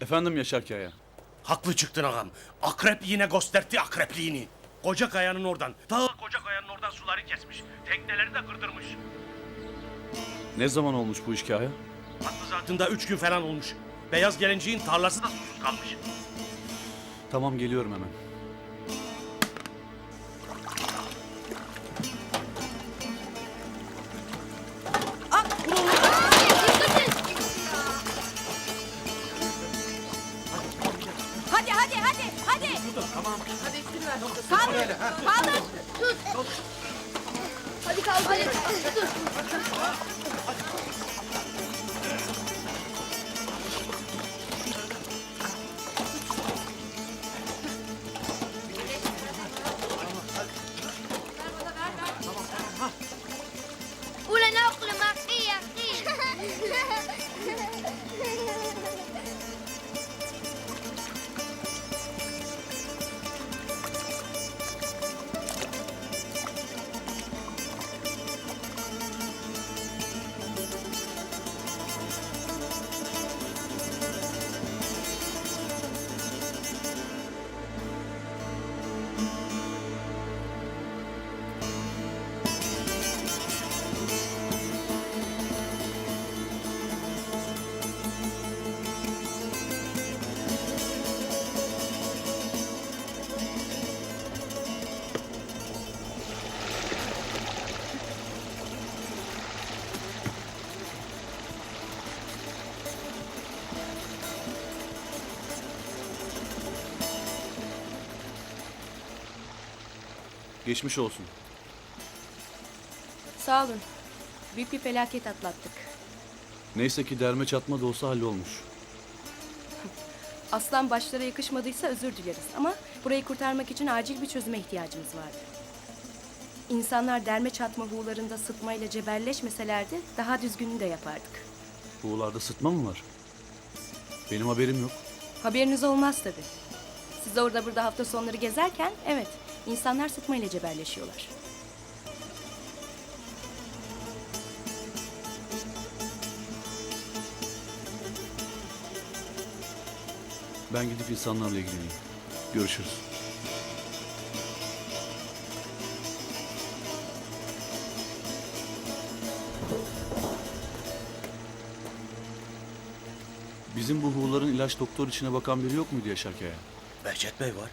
Efendim Yaşar Kaya. Haklı çıktın ağam. Akrep yine gösterdi akrepliğini. Koca kayanın oradan. Ta koca kayanın oradan suları kesmiş. Tekneleri de kırdırmış. Ne zaman olmuş bu iş Kaya? Haklı zatında üç gün falan olmuş. Beyaz gelinciğin tarlası da susuz kalmış. Tamam geliyorum hemen. Hadi hadi hadi hadi. Tamam. Kaldır. Kaldır. Hadi kalk. Hadi. Dur. Geçmiş olsun. Sağ olun. Büyük bir felaket atlattık. Neyse ki derme çatma da olsa hallolmuş. Aslan başlara yakışmadıysa özür dileriz ama burayı kurtarmak için acil bir çözüme ihtiyacımız vardı. İnsanlar derme çatma huğlarında sıtmayla cebelleşmeselerdi daha düzgününü de yapardık. Buğularda sıtma mı var? Benim haberim yok. Haberiniz olmaz tabii. Siz orada burada hafta sonları gezerken evet insanlar sıtmayla cebelleşiyorlar. Ben gidip insanlarla ilgileneyim. Görüşürüz. Bizim bu huğların ilaç doktor içine bakan biri yok muydu Yaşar Kaya? Behçet Bey var.